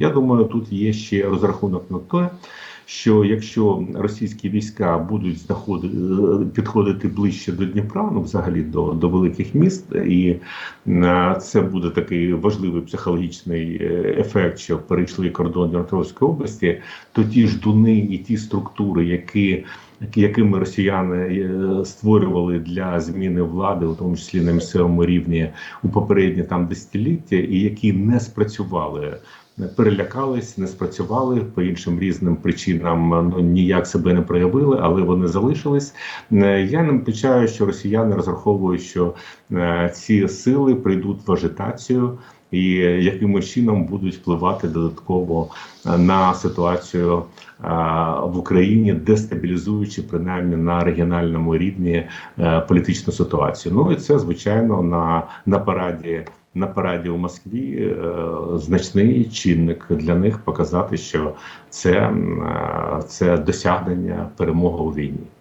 Я думаю, тут є ще розрахунок на те, що якщо російські війська будуть знаходити підходити ближче до Дніпра, ну взагалі до, до великих міст, і е, це буде такий важливий психологічний е, ефект, що перейшли кордон Дніпропетровської області, то ті ж дуни і ті структури, які якими росіяни е, створювали для зміни влади, у тому числі на місцевому рівні у попередні там десятиліття, і які не спрацювали перелякались, не спрацювали по іншим різним причинам. Ну ніяк себе не проявили, але вони залишились. Е, Я не виключаю, що росіяни розраховують, що е, ці сили прийдуть в ажитацію. І якимось чином будуть впливати додатково е, на ситуацію в Україні, дестабілізуючи принаймні на регіональному рівні політичну ситуацію. Ну і це звичайно на, на параді на параді у Москві е, значний чинник для них показати, що це, е, це досягнення перемоги у війні.